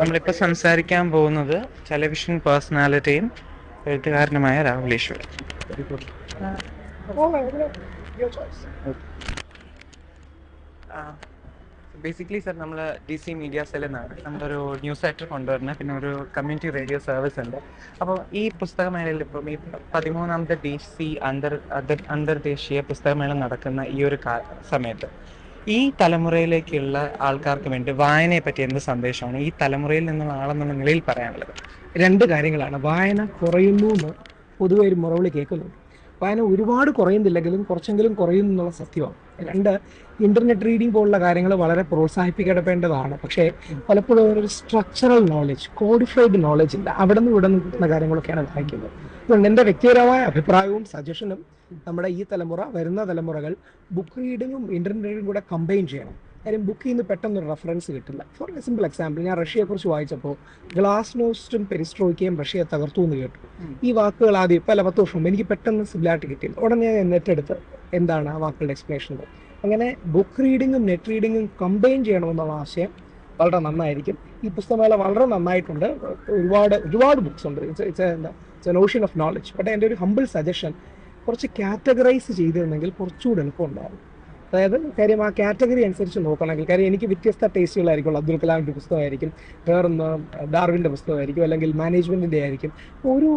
നമ്മളിപ്പോൾ സംസാരിക്കാൻ പോകുന്നത് ടെലിവിഷൻ പേഴ്സണാലിറ്റിയും എഴുത്തുകാരനുമായ രാഹുൽ ഈശ്വർ ബേസിക്കലി സർ നമ്മൾ ഡി സി മീഡിയ സെല്ലിൽ നിന്നാണ് നമ്മളൊരു ന്യൂസ് ആക്ടർ കൊണ്ടുവരുന്നത് പിന്നെ ഒരു കമ്മ്യൂണിറ്റി റേഡിയോ സർവീസ് ഉണ്ട്. അപ്പോൾ ഈ പുസ്തകമേളയിൽ ഇപ്പം ഈ പതിമൂന്നാമത്തെ ഡി സി അന്തർ അന്തർദേശീയ പുസ്തകമേള നടക്കുന്ന ഈ ഒരു സമയത്ത് ഈ തലമുറയിലേക്കുള്ള ആൾക്കാർക്ക് വേണ്ടി വായനയെ പറ്റി എന്ത് സന്ദേശമാണ്? ഈ തലമുറയിൽ നിന്നുള്ള ആളെന്നുള്ള നിലയിൽ പറയാനുള്ളത്. രണ്ട് കാര്യങ്ങളാണ്. വായന കുറയുന്നു എന്ന് പൊതുവെ ഒരു മുറവിളി കേൾക്കുന്നു വായന ഒരുപാട് കുറയുന്നില്ലെങ്കിലും കുറച്ചെങ്കിലും കുറയുന്നു എന്നുള്ള സത്യമാണ്. രണ്ട് ഇന്റർനെറ്റ് റീഡിംഗ് പോലുള്ള കാര്യങ്ങൾ വളരെ പ്രോത്സാഹിപ്പിക്കപ്പെടേണ്ടതാണ്. പക്ഷേ പലപ്പോഴും ഒരു സ്ട്രക്ചറൽ നോളജ് കോഡിഫൈഡ് നോളജ് ഇല്ല. അവിടെ നിന്ന് ഇവിടെ നിന്ന് കിട്ടുന്ന കാര്യങ്ങളൊക്കെയാണ് വായിക്കുന്നത്. അതുകൊണ്ട് എന്റെ വ്യക്തിപരമായ അഭിപ്രായവും സജഷനും നമ്മുടെ ഈ തലമുറ വരുന്ന തലമുറകൾ ബുക്ക് റീഡിങ്ങും ഇന്റർനെറ്റും കൂടെ കമ്പൈൻ ചെയ്യണം. കാര്യം ബുക്കിൽ നിന്ന് പെട്ടെന്ന് റെഫറൻസ് കിട്ടില്ല. ഫോർ എ സിമ്പിൾ എക്സാമ്പിൾ ഞാൻ റഷ്യയെക്കുറിച്ച് വായിച്ചപ്പോൾ ഗ്ലാസ് നോസ്റ്റും പെരിസ്ട്രോയ്ക്കയും റഷ്യയെ തകർത്തു എന്ന് കേട്ടു. ഈ വാക്കുകൾ ആദ്യം പല പത്ത് വർഷം എനിക്ക് പെട്ടെന്ന് സിമിലാരിറ്റി കിട്ടിയില്ല. ഉടനെ ഞാൻ നെറ്റ് എടുത്ത് എന്താണ് ആ വാക്കുകളുടെ എക്സ്പ്ലനേഷൻ അങ്ങനെ ബുക്ക് റീഡിങ്ങും നെറ്റ് റീഡിങ്ങും കമ്പൈൻ ചെയ്യണമെന്നുള്ള ആശയം വളരെ നന്നായിരിക്കും. ഈ പുസ്തകമേള വളരെ നന്നായിട്ടുണ്ട്. ഒരുപാട് ഒരുപാട് ബുക്സ് ഉണ്ട്. ഇറ്റ്സ് എന്താ എ നോഷൻ ഓഫ് നോളജ് പക്ഷേ എന്റെ ഒരു ഹമ്പിൾ സജഷൻ കുറച്ച് കാറ്റഗറൈസ് ചെയ്തിരുന്നെങ്കിൽ കുറച്ചുകൂടി എളുപ്പമുണ്ടാകും അതായത് കാര്യം ആ കാറ്റഗറി അനുസരിച്ച് നോക്കണമെങ്കിൽ കാര്യം എനിക്ക് വ്യത്യസ്ത ടേസ്റ്റുകളായിരിക്കും അബ്ദുൽ കലാമിന്റെ പുസ്തകമായിരിക്കും വേറൊന്ന് ഡാർവിന്റെ പുസ്തകമായിരിക്കും അല്ലെങ്കിൽ മാനേജ്മെന്റിന്റെ ആയിരിക്കും. ഒരു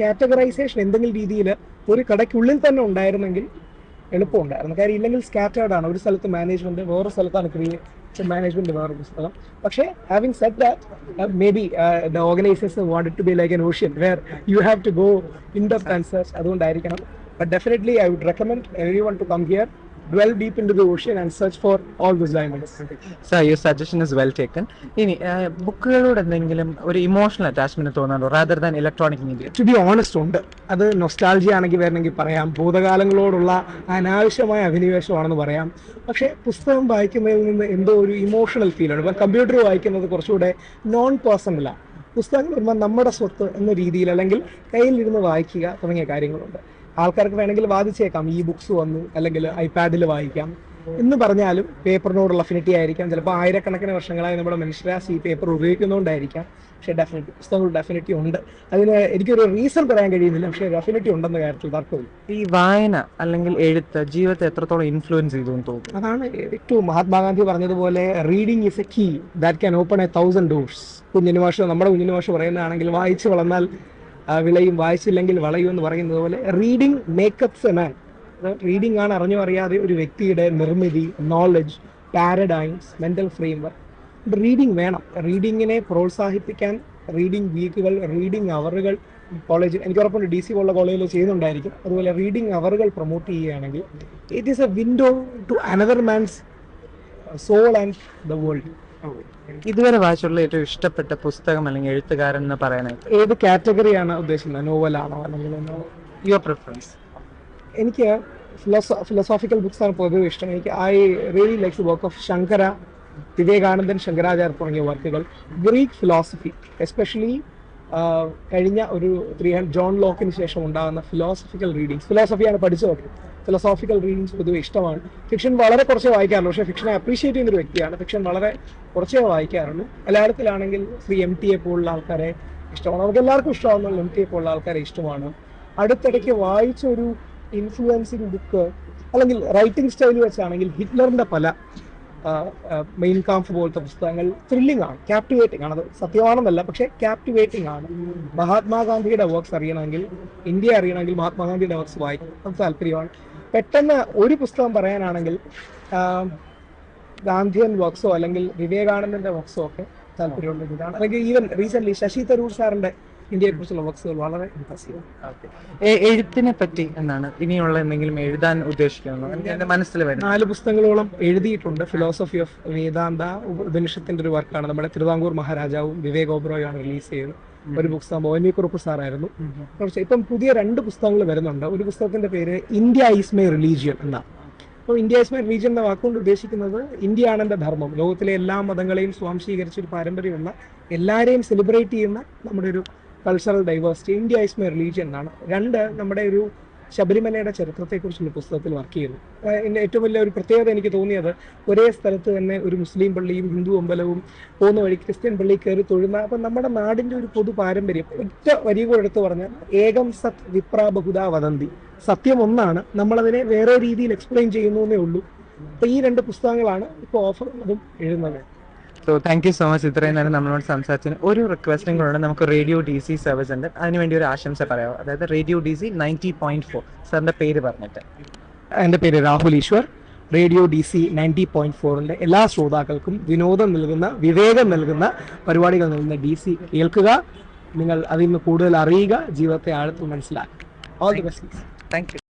കാറ്റഗറൈസേഷൻ എന്തെങ്കിലും രീതിയിൽ ഒരു കടയ്ക്കുള്ളിൽ തന്നെ ഉണ്ടായിരുന്നെങ്കിൽ എളുപ്പമുണ്ടായിരുന്നു കാര്യം ഇല്ലെങ്കിൽ സ്കാറ്റേർഡ് ആണ്. ഒരു സ്ഥലത്ത് മാനേജ്മെന്റ് വേറെ സ്ഥലത്താണ് ക്രിയേറ്റ് മാനേജ്മെന്റ് വേറെ പുസ്തകം പക്ഷേ having set that may be the organisers wanted to be like an ocean where you have to go in depth and search അതുകൊണ്ടായിരിക്കണം. But definitely I would recommend everyone to come here dwell deep into the ocean and search for all those diamonds. Sir your suggestion is well taken ഇനി ബുക്കുകളോട് എന്തെങ്കിലും ഒരു emotional attachment തോന്നാറുണ്ടോ? Rather than electronic media to be honest ഉണ്ട്. അത് നൊസ്റ്റാൾജി ആണെങ്കിൽ വരണമെങ്കിൽ പറയാം. ഭൂതകാലങ്ങളോടുള്ള അനാവശ്യമായ അഭിനിവേശമാണെന്ന് പറയാം. പക്ഷേ പുസ്തകം വായിക്കുന്നതിൽ നിന്ന് എന്തോ ഒരു ഇമോഷണൽ ഫീലാണ് ഇപ്പം കമ്പ്യൂട്ടർ വായിക്കുന്നത് കുറച്ചുകൂടെ നോൺ പേഴ്സണലാണ് പുസ്തകങ്ങൾ വരുമ്പോൾ നമ്മുടെ സ്വത്ത് എന്ന രീതിയിൽ അല്ലെങ്കിൽ കയ്യിലിരുന്ന് വായിക്കുക തുടങ്ങിയ കാര്യങ്ങളുണ്ട്. ആൾക്കാർക്ക് വേണമെങ്കിൽ വാദിച്ചേക്കാം. ഈ ബുക്സ് വന്നു അല്ലെങ്കിൽ ഐപാഡിൽ വായിക്കാം. എന്ന് പറഞ്ഞാലും പേപ്പറിനോടുള്ള അഫിനിറ്റി ആയിരിക്കാം. ചിലപ്പോൾ ആയിരക്കണക്കിന് വർഷങ്ങളായി നമ്മുടെ മനുഷ്യരാശി ഈ പേപ്പർ ഉപയോഗിക്കുന്നതുകൊണ്ടായിരിക്കാം പക്ഷേ ഡെഫിനറ്റ് പുസ്തകങ്ങൾ ഡെഫിനറ്റി ഉണ്ട്. അതിന് എനിക്കൊരു റീസൺ പറയാൻ കഴിയുന്നില്ല. പക്ഷേ ഡെഫിനറ്റി ഉണ്ടെന്ന കാര്യത്തിൽ തർക്കമില്ല. ഈ വായന അല്ലെങ്കിൽ എഴുത്ത് ജീവിതത്തെ എത്രത്തോളം ഇൻഫ്ലുവൻസ് ചെയ്തു തോന്നുന്നു? അതാണ് ഏറ്റവും മഹാത്മാഗാന്ധി പറഞ്ഞതുപോലെ reading is a key that can open a thousand doors കുഞ്ഞിന് ഭാഷ നമ്മുടെ കുഞ്ഞിന് ഭാഷ പറയുന്നതാണെങ്കിൽ വായിച്ച് വളർന്നാൽ വിളയും വായിച്ചില്ലെങ്കിൽ വളയും എന്ന് പറയുന്നത് പോലെ reading makes up a man reading ആണ് അറിഞ്ഞോ അറിയാതെ ഒരു വ്യക്തിയുടെ നിർമ്മിതി knowledge paradigms mental framework reading വേണം. റീഡിങ്ങിനെ പ്രോത്സാഹിപ്പിക്കാൻ റീഡിംഗ് വീക്കുകൾ റീഡിംഗ് അവറുകൾ കോളേജ് എനിക്ക് ഉറപ്പുണ്ട് ഡി സി പോലുള്ള കോളേജിൽ ചെയ്യുന്നുണ്ടായിരിക്കും. അതുപോലെ റീഡിംഗ് അവറുകൾ പ്രൊമോട്ട് ചെയ്യുകയാണെങ്കിൽ it is a window to another man's soul and the world ഇതുവരെ വായിച്ചുള്ള ഏറ്റവും ഇഷ്ടപ്പെട്ട പുസ്തകം അല്ലെങ്കിൽ എഴുത്തുകാരൻ എന്ന് പറയാനായിട്ട് ഏത് കാറ്റഗറിയാണ് ഉദ്ദേശിക്കുന്നത്? നോവലാണോ അല്ലെങ്കിൽ യുവർ പ്രിഫറൻസ് എനിക്ക് ഫിലോസോ ഫിലോസോഫിക്കൽ ബുക്സ് ആണ് പൊതുവെ ഇഷ്ടം. എനിക്ക് I really likes work of Shankara Vivekanandan Shankaracharya തുടങ്ങിയ വർക്കുകൾ ഗ്രീക്ക് ഫിലോസഫി എസ്പെഷ്യലി കഴിഞ്ഞ ഒരു ത്രീ ഹൺഡ്രഡ് ജോൺ ലോക്കിന് ശേഷം ഉണ്ടാകുന്ന ഫിലോസഫിക്കൽ റീഡിങ്സ് ഫിലോസഫിയാണ് പഠിച്ചത് ഫിലോസോഫിക്കൽ റീഡിങ്സ് പൊതുവെ ഇഷ്ടമാണ്. ഫിക്ഷൻ വളരെ കുറച്ചേ വായിക്കാറുള്ളൂ. പക്ഷേ ഫിക്ഷനെ അപ്രീഷിയേറ്റ് ചെയ്യുന്ന ഒരു വ്യക്തിയാണ്. ഫിക്ഷൻ വളരെ കുറച്ചേ വായിക്കാറുള്ളൂ. മലയാളത്തിലാണെങ്കിൽ ശ്രീ എം ടി എ പോലുള്ള ആൾക്കാരെ ഇഷ്ടമാണ്. നമുക്ക് എല്ലാവർക്കും ഇഷ്ടമാകുന്ന എം ടി എ പോലുള്ള ആൾക്കാരെ ഇഷ്ടമാണ്. അടുത്തിടയ്ക്ക് വായിച്ച ഒരു ഇൻഫ്ലുവൻസിങ് ബുക്ക് അല്ലെങ്കിൽ റൈറ്റിംഗ് സ്റ്റൈൽ വെച്ചാണെങ്കിൽ ഹിറ്റ്ലറിന്റെ പല മെയിൻ കാംഫ് പോലത്തെ പുസ്തകങ്ങൾ ത്രില്ലിംഗ് ആണ് ക്യാപ്റ്റിവേറ്റിംഗ് ആണ്. അത് സത്യമാണെന്നല്ല പക്ഷെ ക്യാപ്റ്റിവേറ്റിംഗ് ആണ്. മഹാത്മാഗാന്ധിയുടെ വർക്ക്സ് അറിയണമെങ്കിൽ ഇന്ത്യ അറിയണമെങ്കിൽ മഹാത്മാഗാന്ധിയുടെ വർക്ക്സ് വായിക്കും അത് താല്പര്യമാണ്. പെട്ടെന്ന് ഒരു പുസ്തകം പറയാനാണെങ്കിൽ ഗാന്ധിയൻ വർക്ക്സോ അല്ലെങ്കിൽ വിവേകാനന്ദന്റെ വർക്ക്സോ ഒക്കെ താല്പര്യമുള്ള ഇതാണ് അല്ലെങ്കിൽ ഈവൻ റീസെന്റ് ശശി തരൂർ സാറിന്റെ ഇന്ത്യയെ കുറിച്ചുള്ള വർക്ക്സുകൾ വളരെ ഇമ്പ്രസീവ് എഴുത്തിനെ പറ്റി എന്നാണ് ഇനിയുള്ള എന്തെങ്കിലും എഴുതാൻ ഉദ്ദേശിക്കുന്നത് എന്റെ മനസ്സിൽ വരും നാല് പുസ്തകങ്ങളോളം എഴുതിയിട്ടുണ്ട്. ഫിലോസഫി ഓഫ് വേദാന്ത ഉപ- ഉപനിഷത്തിന്റെ ഒരു വർക്കാണ് നമ്മുടെ തിരുവിതാംകൂർ മഹാരാജാവും വിവേക് ഓബ്രോയാണ് റിലീസ് ചെയ്തത്. ഒരു പുസ്തകം എൻ കുറുപ്പ് സാറായിരുന്നു. പക്ഷേ ഇപ്പം പുതിയ രണ്ട് പുസ്തകങ്ങൾ വരുന്നുണ്ട്. ഒരു പുസ്തകത്തിന്റെ പേര് ഇന്ത്യ ഈസ് മൈ റിലീജിയൻ എന്നാണ്. അപ്പോൾ ഇന്ത്യ ഈസ് മൈ റിലീജിയൻ എന്ന വാക്കുകൊണ്ട് ഉദ്ദേശിക്കുന്നത് ഇന്ത്യ ആണെന്റെ എന്റെ ധർമ്മം. ലോകത്തിലെ എല്ലാ മതങ്ങളെയും സ്വാംശീകരിച്ച ഒരു പാരമ്പര്യമുള്ള എല്ലാവരെയും സെലിബ്രേറ്റ് ചെയ്യുന്ന നമ്മുടെ ഒരു cultural diversity India is my religion എന്നാണ്. രണ്ട് നമ്മുടെ ഒരു ശബരിമലയുടെ ചരിത്രത്തെക്കുറിച്ചുള്ള പുസ്തകത്തിൽ വർക്ക് ചെയ്യുന്നു. എന്റെ ഏറ്റവും വലിയ ഒരു പ്രത്യേകത എനിക്ക് തോന്നിയത് ഒരേ സ്ഥലത്ത് തന്നെ ഒരു മുസ്ലിം പള്ളിയും ഹിന്ദു അമ്പലവും പോകുന്ന വഴി ക്രിസ്ത്യൻ പള്ളി കയറി തൊഴുന്ന അപ്പം നമ്മുടെ നാടിന്റെ ഒരു പൊതു പാരമ്പര്യം. ഒറ്റ വരി കൂടെ എടുത്തു പറഞ്ഞാൽ ഏകം സത് വിപ്ര ബഹുദാ വദന്തി. സത്യം ഒന്നാണ്. നമ്മളതിനെ വേറെ രീതിയിൽ എക്സ്പ്ലെയിൻ ചെയ്യുന്നു എന്നേ ഉള്ളൂ. അപ്പം ഈ രണ്ട് പുസ്തകങ്ങളാണ് ഇപ്പോൾ ഓഫർ അതും എഴുതുന്നത്. So thank you so much ഇത്രയും നേരം നമ്മളോട് സംസാരിച്ചതിന് ഒരു റിക്വസ്റ്റും കൂടെ നമുക്ക് റേഡിയോ ഡി സി സർവീസ് ഉണ്ട്. അതിനുവേണ്ടി ഒരു ആശംസ പറയാമോ അതായത് radio D C ninety point four സാറിന്റെ പേര് പറഞ്ഞിട്ട്. എന്റെ പേര് Rahul Easwar. Radio D C ninety point ഫോറിന്റെ എല്ലാ ശ്രോതാക്കൾക്കും വിനോദം നൽകുന്ന വിവേകം നൽകുന്ന പരിപാടികൾ നൽകുന്ന ഡി സി കേൾക്കുക. നിങ്ങൾ അതിൽ നിന്ന് കൂടുതൽ അറിയുക ജീവിതത്തെ ആഴത്തിൽ മനസ്സിലാക്കുക. All the best thank you